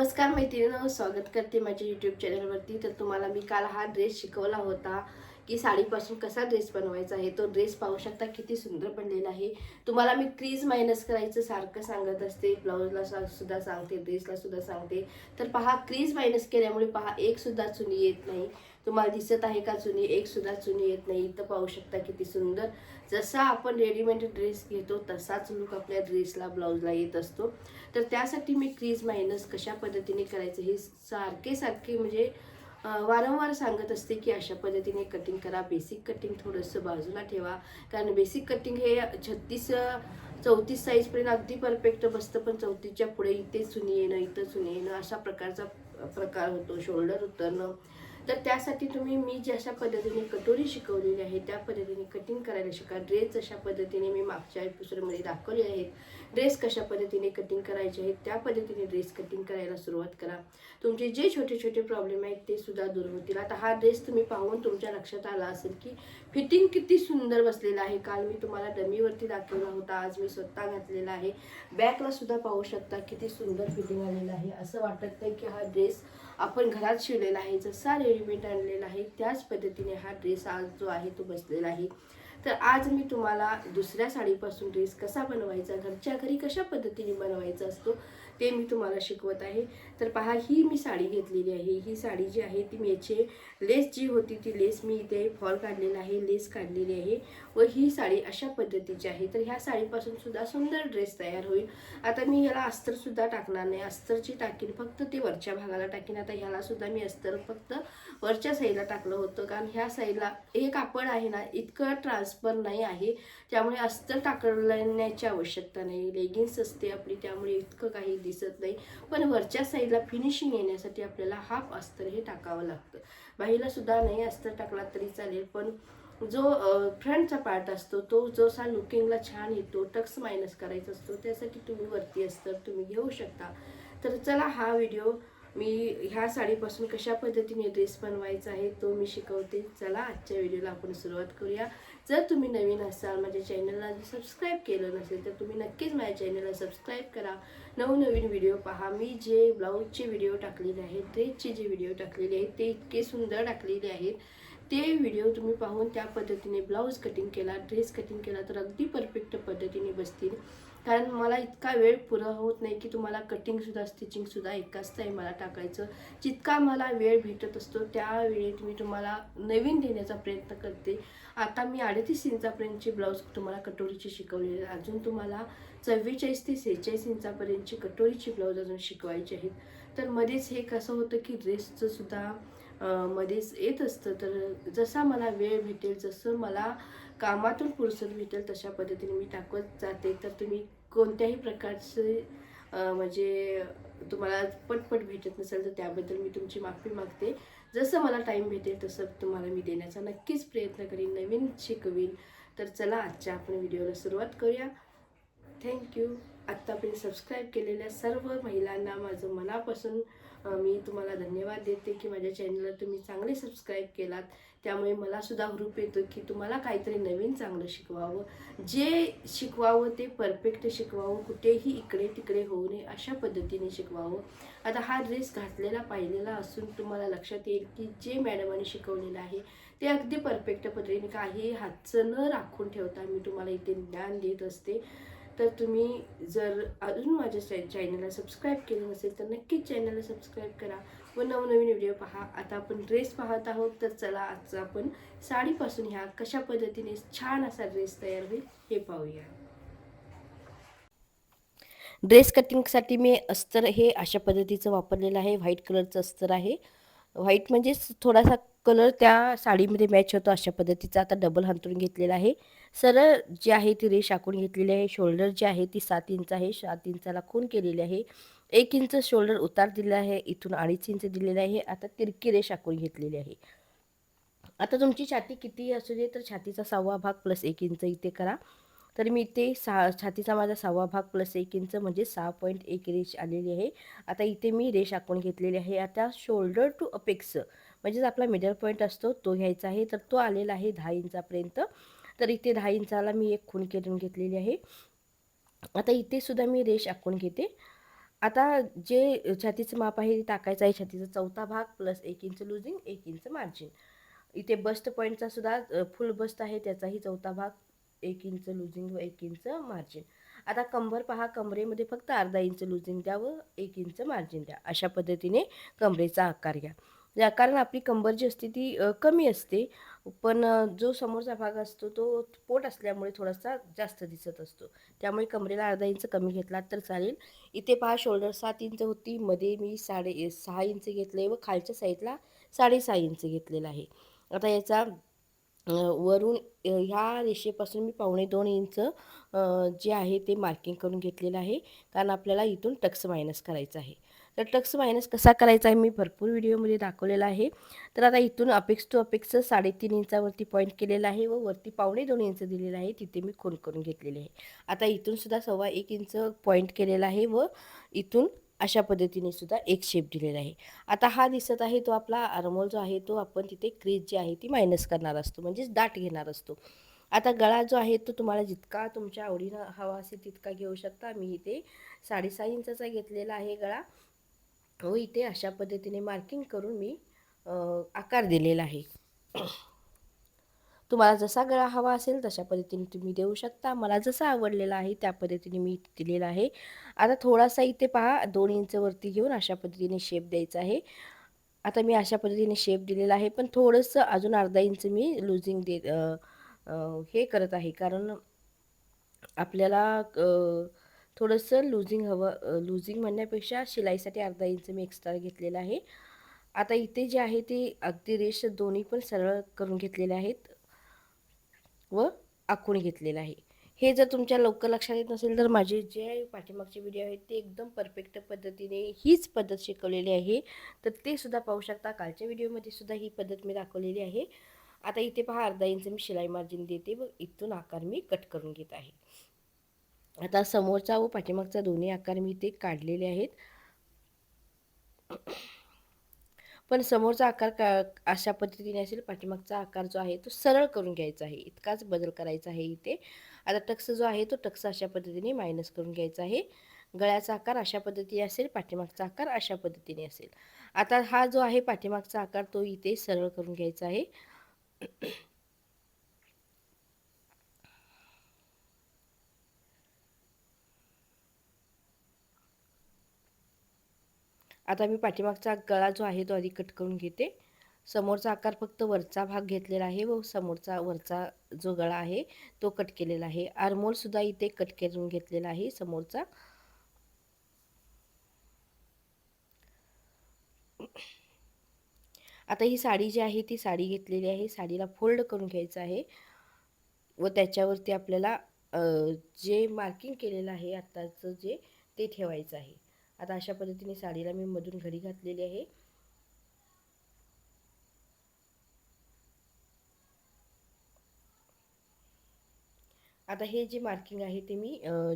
नमस्कार मैत्रिणीनं स्वागत करते माझ्या यूट्यूब चॅनलवरती तर तुम्हाला मी काल हा ड्रेस शिकवला होता की साडीपासून कसा ड्रेस बनवायचा आहे. तो ड्रेस पाहू शकता किती सुंदर बनलेला आहे. तुम्हाला मी क्रीज मायनस करायचं सारखं सांगत असते. ब्लाऊजला सा- सुद्धा सांगते ड्रेसला सुद्धा सांगते. तर पहा क्रीज मायनस केल्यामुळे पहा एकसुद्धा चुनी येत नाही. तुम्हाला दिसत आहे का चुनी एक सुद्धा चुनी येत नाही. इथं पाहू शकता किती सुंदर. जसा आपण रेडीमेड ड्रेस घेतो तसाच लुक आपल्या ड्रेसला ब्लाऊजला येत असतो. तर त्यासाठी मी क्रीज मायनस कशा पद्धतीने करायचं हे सारखे सारखे म्हणजे वारंवार सांगत असते की अशा पद्धतीने कटिंग करा. बेसिक कटिंग थोडंसं बाजूला ठेवा. कारण बेसिक कटिंग हे छत्तीस चौतीस साईजपर्यंत अगदी परफेक्ट बसतं पण चौतीसच्या पुढे इथे चुनी येणं इथं चुनी येणं अशा प्रकारचा प्रकार होतो. शोल्डर उतरणं तर त्यासाठी तुम्ही मी जशा पद्धतीने कटोरी शिकवलेली आहे त्या पद्धतीने कटिंग करायला शिका ड्रेस जशा पद्धतीने मी मागच्या एपिसोडमध्ये दाखवले आहेत. ड्रेस कशा पद्धतीने कटिंग करायचे आहेत त्या पद्धतीने ड्रेस कटिंग करायला सुरुवात करा. तुमचे जे छोटे छोटे प्रॉब्लेम आहेत ते सुद्धा दूर होतील. आता हा ड्रेस तुम्ही पाहून तुमच्या लक्षात आला असेल की फिटिंग किती सुंदर बसलेला आहे. काल मी तुम्हाला डमीवरती दाखवला होता आज मी स्वतः घातलेला आहे. बॅकला सुद्धा पाहू शकता किती सुंदर फिटिंग आलेलं आहे. असं वाटत नाही की हा ड्रेस आपण घरात शिवलेला आहे जसा रेडीमेड आणलेला आहे त्याच पद्धतीने हा ड्रेस आज जो आहे तो बसलेला आहे. तर आज मी तुम्हाला दुसऱ्या साडीपासून ड्रेस कसा बनवायचा घरच्या घरी कशा पद्धतीने बनवायचा असतो ते मी तुम्हाला शिकवत आहे. तर पहा ही मी साडी घेतलेली आहे. ही साडी जी आहे ती मेचे लेस जी होती ती लेस मी इथे फॉल काढलेला आहे लेस काढलेली आहे व ही साडी अशा पद्धतीची आहे. तर ह्या साडीपासून सुद्धा सुंदर ड्रेस तयार होईल. आता मी ह्याला अस्तरसुद्धा टाकणार नाही. अस्तरची टाकीन फक्त ते वरच्या भागाला टाकीन. आता ह्याला सुद्धा मी अस्तर फक्त वरच्या साईडला टाकलं होतं. कारण ह्या साईडला हे कापड आहे ना इतकं ट्रान्सफर नाही आहे. त्यामुळे अस्तर टाकण्याची आवश्यकता नाही. लेगिन्स असते आपली त्यामुळे इतकं काही दिसत नाही. पण वरच्या साईडला फिनिशिंग येण्यासाठी आपल्याला हाफ अस्तर हे टाकावं लागतं. बाईला सुद्धा नाही अस्तर टाकला तरी चालेल पण जो फ्रंटचा पार्ट असतो तो जसा लुकिंगला छान येतो टक्स मायनस करायचा असतो त्यासाठी तुम्ही वरती अस्तर तुम्ही घेऊ शकता. तर चला हा व्हिडिओ मी ह्या साडीपासून कशा पद्धतीने ड्रेस बनवायचा आहे तो मी शिकवते. चला आजच्या व्हिडिओला आपण सुरुवात करूया. जर तुम्ही नवीन असाल माझ्या चॅनलला सबस्क्राईब केलं नसेल तर तुम्ही नक्कीच माझ्या चॅनलला सबस्क्राईब करा. नवनवीन व्हिडिओ पहा. मी जे ब्लाऊजचे व्हिडिओ टाकलेले आहेत ड्रेसचे जे व्हिडिओ टाकलेले आहेत ते इतके सुंदर टाकलेले आहेत. ते व्हिडिओ तुम्ही पाहून त्या पद्धतीने ब्लाऊज कटिंग केला ड्रेस कटिंग केला तर अगदी परफेक्ट पद्धतीने बसतील. कारण मला इतका वेळ पुरा होत नाही की तुम्हाला कटिंगसुद्धा स्टिचिंगसुद्धा एकाच मला टाकायचं. जितका मला वेळ भेटत असतो त्या वेळेत मी तुम्हाला नवीन देण्याचा प्रयत्न करते. आता मी अडतीस इंचापर्यंतचे ब्लाऊज तुम्हाला कटोरीचे शिकवलेले आहे. अजून तुम्हाला चव्वेचाळीस ते सेहेचाळीस इंचापर्यंतची कटोरीची ब्लाऊज अजून शिकवायचे आहेत. तर मध्येच हे कसं होतं की ड्रेसचं सुद्धा मध्येच येत असतं. तर जसा मला वेळ भेटेल जसं मला कामातून फुरसत भेटेल तशा पद्धतीने मी टाकत जाते. तर तुम्ही कोणत्याही प्रकारचे म्हणजे तुम्हाला पटपट भेटत नसेल तर त्याबद्दल मी तुमची माफी मागते. जसं मला टाईम भेटेल तसं तुम्हाला मी देण्याचा नक्कीच प्रयत्न करीन. नवीन शिकवीन. तर चला आजच्या आपण व्हिडिओला सुरुवात करूया. थँक्यू आत्तापर्यंत सबस्क्राईब केलेल्या सर्व महिलांना माझं मनापासून मी तुम्हाला धन्यवाद देते की माझ्या चॅनलला तुम्ही चांगले सबस्क्राईब केलात. त्यामुळे मला सुद्धा हुरूप येतो की तुम्हाला काहीतरी नवीन चांगलं शिकवावं. जे शिकवावं ते परफेक्ट शिकवावं. कुठेही इकडे तिकडे होऊ नये अशा पद्धतीने शिकवावं. आता हा ड्रेस घातलेला पाहिलेला असून तुम्हाला लक्षात येईल की जे मॅडमांनी शिकवलेलं आहे ते अगदी परफेक्ट पद्धतीने काही हातचं न राखून ठेवता मी तुम्हाला इथे ज्ञान देत असते. तर तुम्ही जर अजून माझ्या चॅ चॅनलला सबस्क्राईब केलं नसेल तर नक्कीच चॅनलला सबस्क्राईब करा. व नवनवीन व्हिडिओ पहा. आता आपण ड्रेस पाहत आहोत. तर चला आजचा आपण साडीपासून ह्या कशा पद्धतीने छान असा ड्रेस तयार होईल हे पाहूया. ड्रेस कटिंगसाठी मी अस्तर हे अशा पद्धतीचं वापरलेलं आहे. व्हाईट कलरचं अस्तर आहे. व्हाईट म्हणजे थोडासा कलर त्या साडीमध्ये मॅच होतो अशा पद्धतीचा. आता डबल हंतरून घेतलेला आहे. सरळ जी आहे ती रेष आखून घेतलेली आहे. शोल्डर जी आहे ती सात इंच आहे. सात इंचाला खून केलेली आहे. एक इंच शोल्डर उतार दिलेला आहे. इथून अडीच इंच दिलेलं आहे. आता तिरकी रेष आखून घेतलेली आहे. आता तुमची छाती किती असू दे तर छातीचा सहावा भाग प्लस एक इंच इथे करा. तर मी इथे सहा छातीचा माझा सहावा भाग प्लस एक इंच म्हणजे सहा पॉईंट एक रेष आलेली आहे. आता इथे मी रेष आखून घेतलेली आहे. आता शोल्डर टू अपेक्स म्हणजेच आपला मिडल पॉईंट असतो तो घ्यायचा आहे. तर तो आलेला आहे दहा इंचापर्यंत तर इथे दहा इंचाला मी एक खूण करून घेतलेली आहे. आता इथे सुद्धा मी रेष आखून घेते. आता जे छातीचं माप आहे ते टाकायचं आहे. छातीचा चौथा भाग प्लस एक इंच लुझिंग एक इंच मार्जिन इथे बस्ट पॉईंटचा सुद्धा फुल बस्ट आहे. त्याचाही चौथा भाग एक इंच लुझिंग व एक इंच मार्जिन. आता कंबर पहा कमरेमध्ये फक्त अर्धा इंच लुझिंग द्या व एक इंच मार्जिन द्या. अशा पद्धतीने कमरेचा आकार घ्या. या कारण आपली कंबर जी असते ती कमी असते पण जो समोरचा भाग असतो तो पोट असल्यामुळे थोडासा जास्त दिसत असतो. त्यामुळे कमरेला अर्धा इंच कमी घेतला तर चालेल. इथे पहा शोल्डर सात इंच होती. मध्ये मी साडे सहा इंच घेतले व खालच्या साईडला साडेसहा इंच घेतलेला आहे. आता याचा वरून ह्या रेषेपासून मी पावणे दोन इंच जे आहे ते मार्किंग करून घेतलेलं आहे. कारण आपल्याला इथून टक्स मायनस करायचं आहे. तर टक्स मायनस कसा करायचा आहे मी भरपूर व्हिडिओमध्ये दाखवलेला आहे. तर आता इथून अपेक्स टू अपेक्स साडेतीन इंचावरती पॉईंट केलेला आहे व वरती पावणे दोन इंच दिलेलं आहे. तिथे मी खोल करून घेतलेले आहे. आता इथून सुद्धा सव्वा एक इंच पॉईंट केलेला आहे व इथून अशा पद्धतीने सुद्धा एक शेप दिलेला आहे. आता हा दिसत आहे तो आपला आर्मोल जो आहे तो आपण तिथे क्रीज जी आहे ती मायनस करणार असतो. म्हणजेच दाट घेणार असतो. आता गळा जो आहे तो तुम्हाला जितका तुमच्या आवडीनं हवा असेल तितका घेऊ शकता. मी इथे साडेसहा इंचाचा घेतलेला आहे गळा. व इथे अशा पद्धतीने मार्किंग करून मी आकार दिलेला आहे. तुम्हाला जसा गळा हवा असेल तशा पद्धतीने तुम्ही देऊ शकता. मला जसा आवडलेला आहे त्या पद्धतीने मी दिलेला आहे. आता थोडासा इथे पहा दोन इंच वरती घेऊन अशा पद्धतीने शेप द्यायचा आहे. आता मी अशा पद्धतीने शेप दिलेला आहे पण थोडंसं अजून अर्धा इंच मी लुझिंग दे हे करत आहे. कारण आपल्याला थोडंसं लुझिंग हवं लुझिंग म्हणण्यापेक्षा शिलाईसाठी अर्धा इंच मी एक्स्ट्रा घेतलेला आहे. आता इथे जे आहे ते अगदी रेष दोन्ही पण सरळ करून घेतलेले आहेत. व आखून घेतलेलं आहे. हे जर तुमच्या लवकर लक्षात येत नसेल तर माझे जे पाठीमागचे व्हिडिओ आहेत ते एकदम परफेक्ट पद्धतीने हीच पद्धत शिकवलेली आहे. तर ते सुद्धा पाहू शकता. कालच्या व्हिडिओमध्ये सुद्धा ही पद्धत मी दाखवलेली आहे. आता इथे पहा अर्धा इंच मी शिलाई मार्जिन देते व इथून आकार मी कट करून घेत आहे. आता समोरचा व पाठीमागचा दोन्ही आकार मी इथे काढलेले आहेत. पण समोरचा आकार का अशा पद्धतीने असेल पाठीमागचा आकार जो आहे तो सरळ करून घ्यायचा आहे. इतकाच बदल करायचा आहे इथे. आता टक्स जो आहे तो टक्स अशा पद्धतीने मायनस करून घ्यायचा आहे. गळ्याचा आकार अशा पद्धतीने असेल पाठीमागचा आकार अशा पद्धतीने असेल. आता हा जो आहे पाठीमागचा आकार तो इथे सरळ करून घ्यायचा आहे. आता मी पाठीमागचा गळा जो आहे तो आधी कट करून घेते. समोरचा आकार फक्त वरचा भाग घेतलेला आहे व समोरचा वरचा जो गळा आहे तो कट केलेला आहे. आरमोलसुद्धा इथे कट करून घेतलेला आहे समोरचा. आता ही साडी जी आहे ती साडी घेतलेली आहे. साडीला फोल्ड करून घ्यायचं आहे व त्याच्यावरती आपल्याला जे मार्किंग केलेलं आहे आत्ताचं जे ते ठेवायचं आहे. आता अशा पद्धतीने साडीला मी मधून घडी घातलेली आहे. आता हे जे मार्किंग आहे ते मी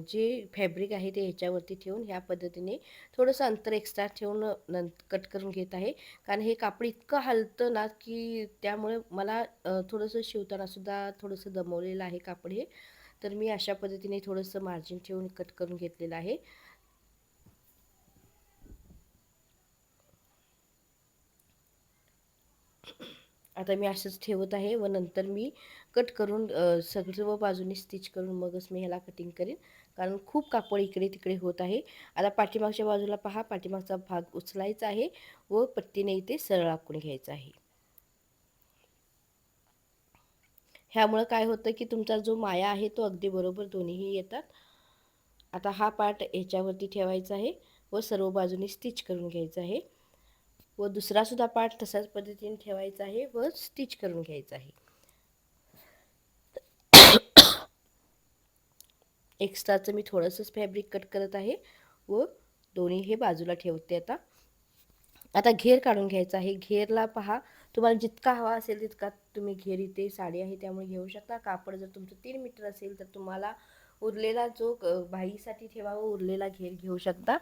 जे फॅब्रिक आहे ते ह्याच्यावरती ठेवून ह्या पद्धतीने थोडंसं अंतर एक्स्ट्रा ठेवून नंत कट करून घेत आहे. कारण हे कापड इतकं हलतं ना की त्यामुळे मला थोडंसं शिवतानासुद्धा थोडंसं दमवलेलं आहे कापड हे. तर मी अशा पद्धतीने थोडंसं मार्जिन ठेवून कट करून घेतलेलं आहे. आता मी असंच ठेवत आहे. व नंतर मी कट करून सगळं सर्व बाजूनी स्टिच करून मगच मी ह्याला कटिंग करेन. कारण खूप कापड इकडे तिकडे होत आहे. आता पाठीमागच्या बाजूला पहा. पाठीमागचा भाग उचलायचा आहे व पट्टीने इथे सरळ आखून घ्यायचा आहे. ह्यामुळं काय होतं की तुमचा जो माया आहे तो अगदी बरोबर दोन्हीही येतात. आता हा पार्ट ह्याच्यावरती ठेवायचा आहे व सर्व बाजूनी स्टिच करून घ्यायचा आहे. व दुसरासुद्धा पार्ट तशाच पद्धतीने ठेवायचा आहे व स्टिच करून घ्यायचा आहे. एक्स्ट्राचं मी थोडंसंच फॅब्रिक कट करत आहे व दोन्ही हे बाजूला ठेवते आता. आता घेर काढून घ्यायचा आहे. घेरला पहा तुम्हाला जितका हवा असेल तितका तुम्ही घेर इथे साडी आहे त्यामुळे घेऊ शकता. कापड जर तुमचं तीन मीटर असेल तर तुम्हाला उरलेला जो बाईसाठी ठेवा व उरलेला घेर घेऊ शकता.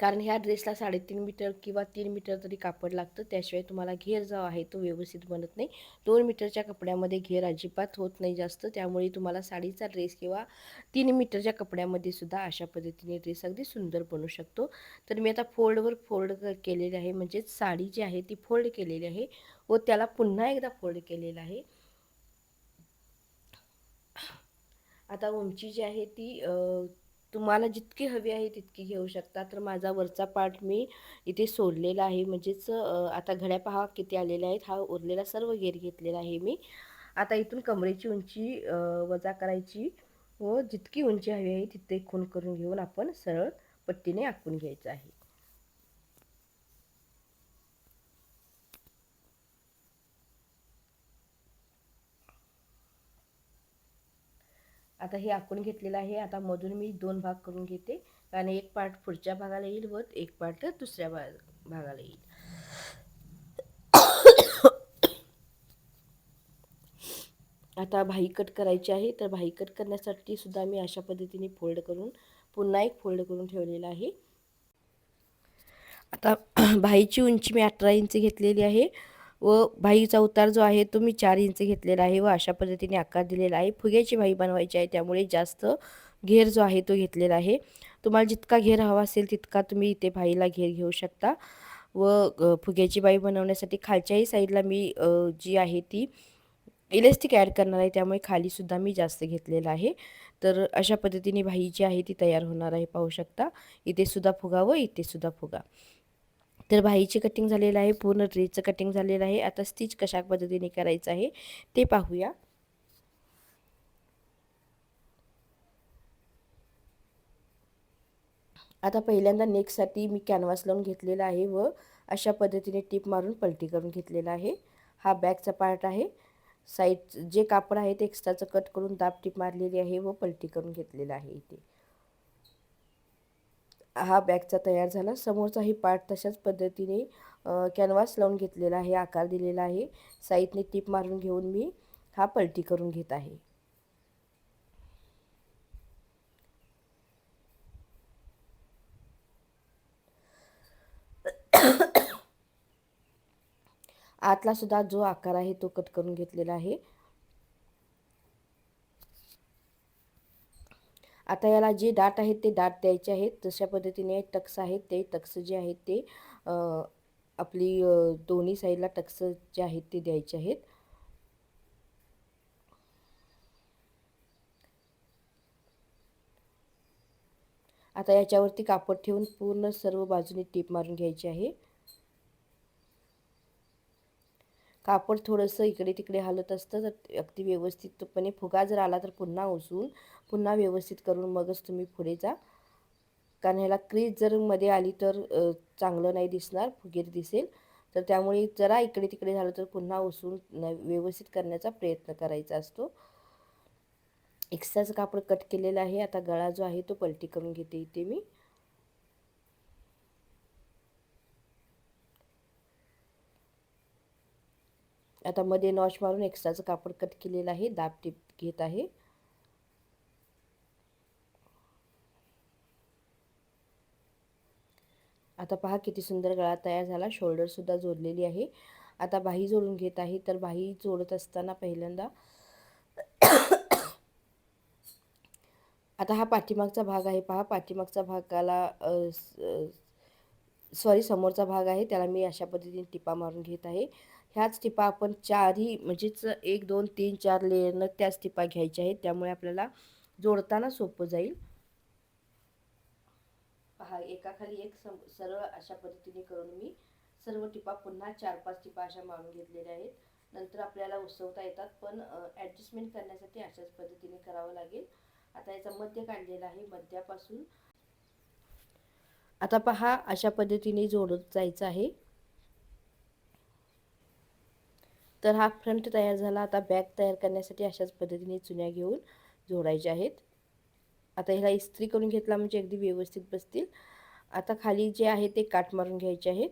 कारण ह्या ड्रेसला साडेतीन मीटर किंवा तीन मीटर तरी कापड लागतं त्याशिवाय तुम्हाला घेर जो आहे तो व्यवस्थित बनत नाही. दोन मीटरच्या कपड्यामध्ये घेर अजिबात होत नाही जास्त. त्यामुळे तुम्हाला साडीचा ड्रेस किंवा तीन मीटरच्या कपड्यामध्ये सुद्धा अशा पद्धतीने ड्रेस अगदी सुंदर बनू शकतो. तर मी आता फोल्डवर फोल्ड केलेले आहे. म्हणजेच साडी जी आहे ती फोल्ड केलेली आहे व त्याला पुन्हा एकदा फोल्ड केलेला आहे. आता उंची जी आहे ती तुम्हाला जितकी हवी आहे तितकी घेऊ शकता. तर माझा वरचा पार्ट मी इथे सोडलेला आहे. म्हणजेच आता घड्या पहा किती आलेल्या आहेत. हा उरलेला सर्व घेर घेतलेला आहे मी. आता इथून कमरेची उंची वजा करायची व जितकी उंची हवी आहे तिथे खून करून घेऊन आपण सरळ पट्टीने आखून घ्यायचं आहे. आता हे आखून घेतलेलं आहे. आता मधून मी दोन भाग करून घेते. आणि एक पार्ट पुढच्या भागाला येईल व एक पार्ट दुसऱ्या भाग भागाला येईल. आता भाई कट करायची आहे. तर भाई कट करण्यासाठी सुद्धा मी अशा पद्धतीने फोल्ड करून पुन्हा एक फोल्ड करून ठेवलेला आहे. आता भाईची उंची मी अठरा इंच घेतलेली आहे. व भाईचा उतार जो आहे तो मी चार इंच घेतलेला आहे व अशा पद्धतीने आकार दिलेला आहे. फुग्याची भाई बनवायची आहे त्यामुळे जास्त घेर जो आहे तो घेतलेला आहे. तुम्हाला जितका घेर हवा असेल तितका तुम्ही इथे भाईला घेर घेऊ शकता. व फुग्याची बाई बनवण्यासाठी खालच्याही साईडला मी जी आहे ती इलेस्टिक ॲड करणार आहे त्यामुळे खालीसुद्धा मी जास्त घेतलेला आहे. तर अशा पद्धतीने भाई जी आहे ती तयार होणार आहे पाहू शकता. इथेसुद्धा फुगा व इथेसुद्धा फुगा. तर भाईची कटिंग झालेलं आहे पूर्ण ड्रेसचं कटिंग झालेलं आहे. आता स्टिच कशा पद्धतीने करायचं आहे ते पाहूया. आता पहिल्यांदा नेकसाठी मी कॅनव्हास लावून घेतलेला आहे व अशा पद्धतीने टिप मारून पलटी करून घेतलेला आहे. हा बॅकचा पार्ट आहे. साईड जे कापड आहे ते एक्स्ट्राचं कट करून दाब टीप मारलेली आहे व पलटी करून घेतलेला आहे इथे. हा बॅगचा तयार झाला. समोरचाही पार्ट तशाच पद्धतीने कॅनव्हास लावून घेतलेला आहे आकार दिलेला आहे. साईडने टीप मारून घेऊन मी हा पलटी करून घेत आहे. आतला सुद्धा जो आकार आहे तो कट करून घेतलेला आहे. आता याला जे डाट आहेत ते डाट द्यायचे आहेत. तशा पद्धतीने टक्स आहेत ते टक्स जे आहेत ते आपली दोन्ही साईडला टक्स जे आहेत ते द्यायचे आहेत. आता याच्यावरती कापड ठेवून पूर्ण सर्व बाजूने टीप मारून घ्यायची आहे. कापड थोडंसं इकडे तिकडे हलत असतं तर अगदी व्यवस्थितपणे फुगा जर आला तर पुन्हा उचलून पुन्हा व्यवस्थित करून मगच तुम्ही पुढे जा. कारण ह्याला क्रीज जर मध्ये आली तर चांगलं नाही दिसणार फुगीर दिसेल. तर त्यामुळे जरा इकडे तिकडे झालं तर पुन्हा उचलून व्यवस्थित करण्याचा प्रयत्न करायचा असतो. एक्स्ट्राचं कापड कट केलेलं आहे आता गळा जो आहे तो पलटी करून घेते इथे मी. आता मध्ये नॉश मारून एक्स्ट्राचं कापड कट केलेलं आहे दाब टिप घेत आहे. आता पहा किती सुंदर गळा तयार झाला शोल्डरसुद्धा जोडलेली आहे. आता बाही जोडून घेत आहे तर बाही जोडत असताना पहिल्यांदा आता हा पाठीमागचा भाग आहे पहा पाठीमागचा भागाला सॉरी समोरचा भाग आहे त्याला मी अशा पद्धतीने टिपा मारून घेत आहे. ह्याच टिपा आपण चारही म्हणजेच एक दोन तीन चार लेयरनं त्याच टिपा घ्यायच्या आहेत. त्यामुळे आपल्याला जोडताना सोपं जाईल. पहा एकाखाली एक सम सरळ अशा पद्धतीने करून मी सर्व टिपा पुन्हा चार पाच टिपा अशा मारून घेतलेल्या आहेत. नंतर आपल्याला उसवता येतात पण ॲडजस्टमेंट करण्यासाठी अशाच पद्धतीने करावं लागेल. आता याचा मध्य काढलेला आहे मध्यापासून. आता पहा अशा पद्धतीने जोडत जायचं आहे. तर हा फ्रंट तयार झाला. आता बॅग तयार करण्यासाठी अशाच पद्धतीने चुन्या घेऊन जोडायच्या आहेत. आता ह्याला इस्त्री करून घेतला म्हणजे अगदी व्यवस्थित बसतील. आता खाली जे आहे ते काट मारून घ्यायचे आहेत.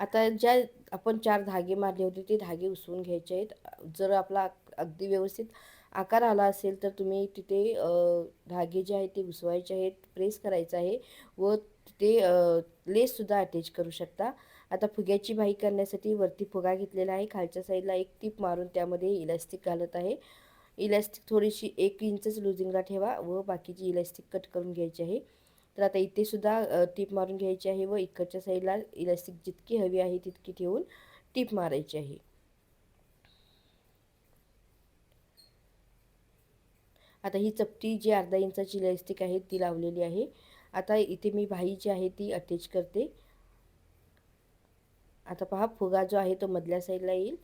आता ज्या आपण चार धागे मारले होते ते धागे उसवून घ्यायचे आहेत. जर आपला अगदी व्यवस्थित आकार आला असेल तर तुम्ही तिथे धागे जे आहेत ते उसवायचे आहेत प्रेस करायचं आहे व तिथे लेससुद्धा अटॅच करू शकता. आता फुग्याची बाही करण्यासाठी वरती फुगा घेतलेला आहे. खालच्या साईडला एक टीप मारून त्यामध्ये इलास्टिक घालत आहे. इलास्टिक थोडीशी एक इंचच लुझिंगला ठेवा व बाकीची इलास्टिक कट करून घ्यायची आहे. तर आता इथे सुद्धा टीप मारून घ्यायची आहे व इकडच्या साईडला इलास्टिक जितकी हवी आहे तितकी ठेवून टीप मारायची आहे. आता ही चपटी जी अर्धा इंचाची लयस्टिक आहे ती लावलेली आहे. आता इथे मी भाई जी आहे ती अटॅच करते. आता पहा फुगा जो आहे तो मधल्या साईडला येईल.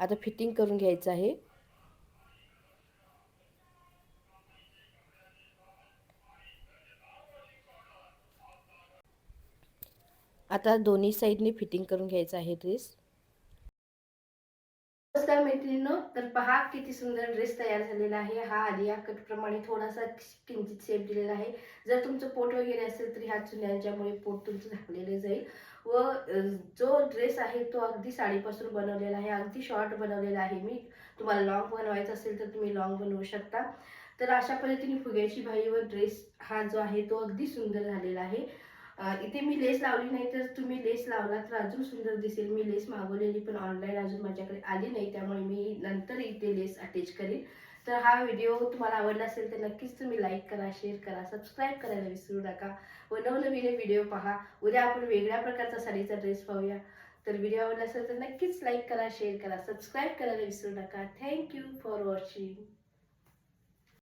आता फिटिंग करून घ्यायचं आहे. आता दोन्ही साईडने फिटिंग करून घ्यायचं आहे ड्रेस नमस्कार मैत्रिणींनो तर पहा किती सुंदर ड्रेस तयार झालेला आहे. हा आलिया कट प्रमाणे थोडासा किंचित शेप दिलेला आहे. जर तुमचं पोट वगैरे असेल तर ह्या चुन्यांच्यामुळे पोट तुमचं झाकलेलं जाईल. व जो ड्रेस आहे तो अगदी साडीपासून बनवलेला आहे. अगदी शॉर्ट बनवलेला आहे. मी तुम्हाला लॉंग बनवायचा असेल तर तुम्ही लॉंग बनवू शकता. तर अशा पद्धतीने फुग्याची भाई व ड्रेस हा जो आहे तो अगदी सुंदर झालेला आहे. इथे मी लेस लावली नाही तर तुम्ही लेस लावला तर अजून सुंदर दिसेल. मी लेस मागवलेली पण ऑनलाईन अजून माझ्याकडे आली नाही त्यामुळे मी नंतर इथे लेस अटॅच करेन. तर हा व्हिडिओ तुम्हाला आवडला असेल तर नक्कीच तुम्ही लाईक करा शेअर करा सबस्क्राईब करायला विसरू नका व नवनवीन व्हिडिओ पहा. उद्या आपण वेगळ्या प्रकारचा साडीचा ड्रेस पाहूया. तर व्हिडिओ आवडला असेल तर नक्कीच लाईक करा शेअर करा सबस्क्राईब करायला विसरू नका. Thank you for watching